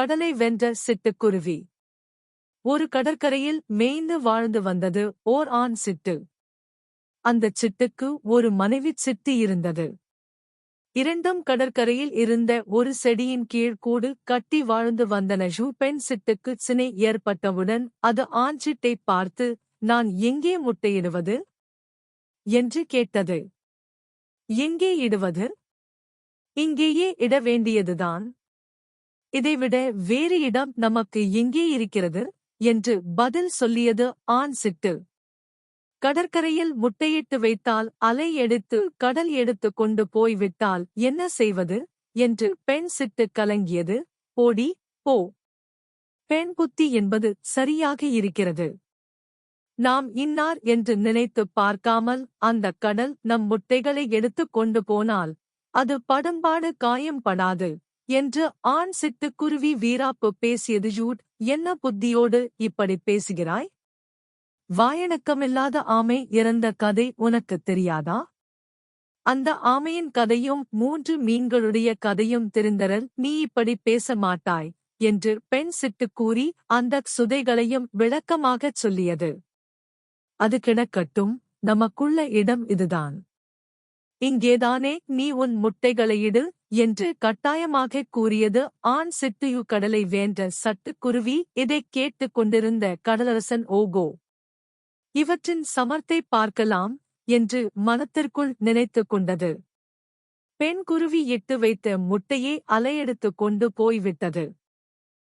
கடலை வென்ற சிட்டுக்குருவி. ஒரு கடற்கரையில் மேய்ந்து வாழ்ந்து வந்தது ஓர் ஆண் சிட்டு. அந்தச் சிட்டுக்கு ஒரு மனைவி சிட்டு இருந்தது. இரண்டும் கடற்கரையில் இருந்த ஒரு செடியின் கீழ் கூடு கட்டி வாழ்ந்து வந்தன ஜூ பெண் சிட்டுக்கு சினை ஏற்பட்டவுடன் அது ஆண் சிட்டை பார்த்து நான் எங்கே முட்டையிடுவது என்று கேட்டது. எங்கே இடுவது? இங்கேயே இட வேண்டியதுதான். இதைவிட வேறு இடம் நமக்கு எங்கே இருக்கிறது? என்று பதில் சொல்லியது ஆண் சிட்டு. கடற்கரையில் முட்டையிட்டு வைத்தால் அலை எடுத்து கடல் எடுத்து கொண்டு போய் விட்டால் என்ன செய்வது? என்று பெண் சிட்டு கலங்கியது. போடி போ. பெண் புத்தி என்பது சரியாக இருக்கிறது. நாம் இன்னார் என்று நினைத்துப் பார்க்காமல் அந்த கடல் நம் முட்டைகளை எடுத்துக் கொண்டு போனால் அது படும்பாடு காயம் படாது என்று ஆண் சிட்டுக்குருவி வீராப்பு பேசியது ஜூட் என்ன புத்தியோடு இப்படி பேசுகிறாய்? வாயணக்கமில்லாத ஆமை இறந்த கதை உனக்குத் தெரியாதா? அந்த ஆமையின் கதையும் மூன்று மீன்களுடைய கதையும் தெரிந்தரல் நீ இப்படி பேச மாட்டாய் என்று பெண் சிட்டு கூறி அந்தக் சுதைகளையும் விளக்கமாகச் சொல்லியது. அது கிடக்கட்டும் நமக்குள்ள இடம் இதுதான். இங்கேதானே நீ உன் முட்டைகளையிடு என்று கட்டாயமாகக் கூறியது. ஆண் சிட்டுயு கடலை வேண்ட சட்டுக்குருவி இதைக் கேட்டுக் கொண்டிருந்த கடலரசன் ஓகோ இவற்றின் சமர்த்தை பார்க்கலாம் என்று மனத்திற்குள் நினைத்துக் கொண்டது. பெண் குருவி இட்டு வைத்த முட்டையை அலையெடுத்துக் கொண்டு போய்விட்டது.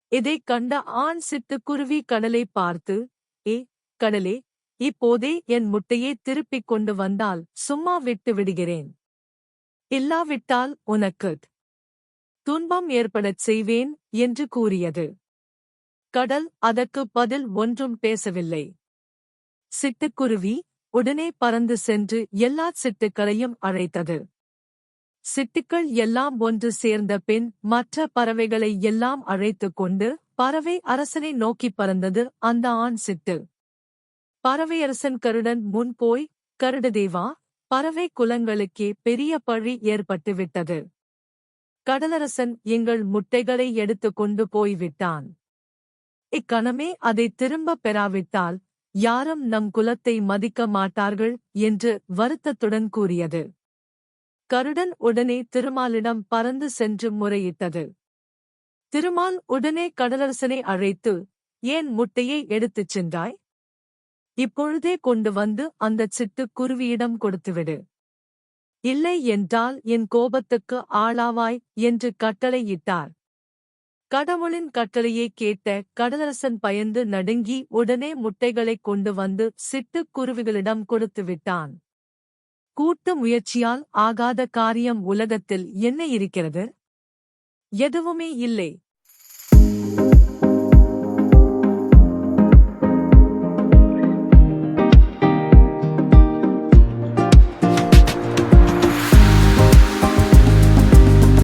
இதைக் கண்ட ஆண் சிட்டுக்குருவி கடலை பார்த்து ஏ கடலே இப்போதே என் முட்டையை திருப்பிக் கொண்டு வந்தால் சும்மா விட்டு விடுகிறேன். இல்லாவிட்டால் உனக்கு துன்பம் ஏற்படச் செய்வேன் என்று கூறியது. கடல் அதற்கு பதில் ஒன்றும் பேசவில்லை. சிட்டுக்குருவி உடனே பறந்து சென்று எல்லா சிட்டுக்களையும் அழைத்தது. சிட்டுக்கள் எல்லாம் ஒன்று சேர்ந்த பின் மற்ற பறவைகளை எல்லாம் அழைத்துக் கொண்டு பறவை அரசனை நோக்கிப் பறந்தது அந்த ஆண் சிட்டு. பறவையரசன் கருடன் முன் போய் கருடதேவா பறவை குலங்களுக்கே பெரிய பழி ஏற்பட்டுவிட்டது கடலரசன் எங்கள் முட்டைகளை எடுத்துக் கொண்டு போய்விட்டான் இக்கணமே அதை திரும்பப் பெறாவிட்டால் யாரும் நம் குலத்தை மதிக்க மாட்டார்கள் என்று வருத்தத்துடன் கூறியது. கருடன் உடனே திருமாலிடம் பறந்து சென்று முறையிட்டது. திருமால் உடனே கடலரசனை அழைத்து ஏன் முட்டையை எடுத்துச் சென்றாய்? இப்பொழுதே கொண்டு வந்து அந்தச் சிட்டுக் குருவியிடம் கொடுத்துவிடு. இல்லை என்றால் என் கோபத்துக்கு ஆளாவாய் என்று கட்டளையிட்டார். கடவுளின் கட்டளையை கேட்ட கடலரசன் பயந்து நடுங்கி உடனே முட்டைகளைக் கொண்டு வந்து சிட்டுக் குருவிகளிடம் கொடுத்து விட்டான். கூட்டு முயற்சியால் ஆகாத காரியம் உலகத்தில் என்ன இருக்கிறது? எதுவுமே இல்லை.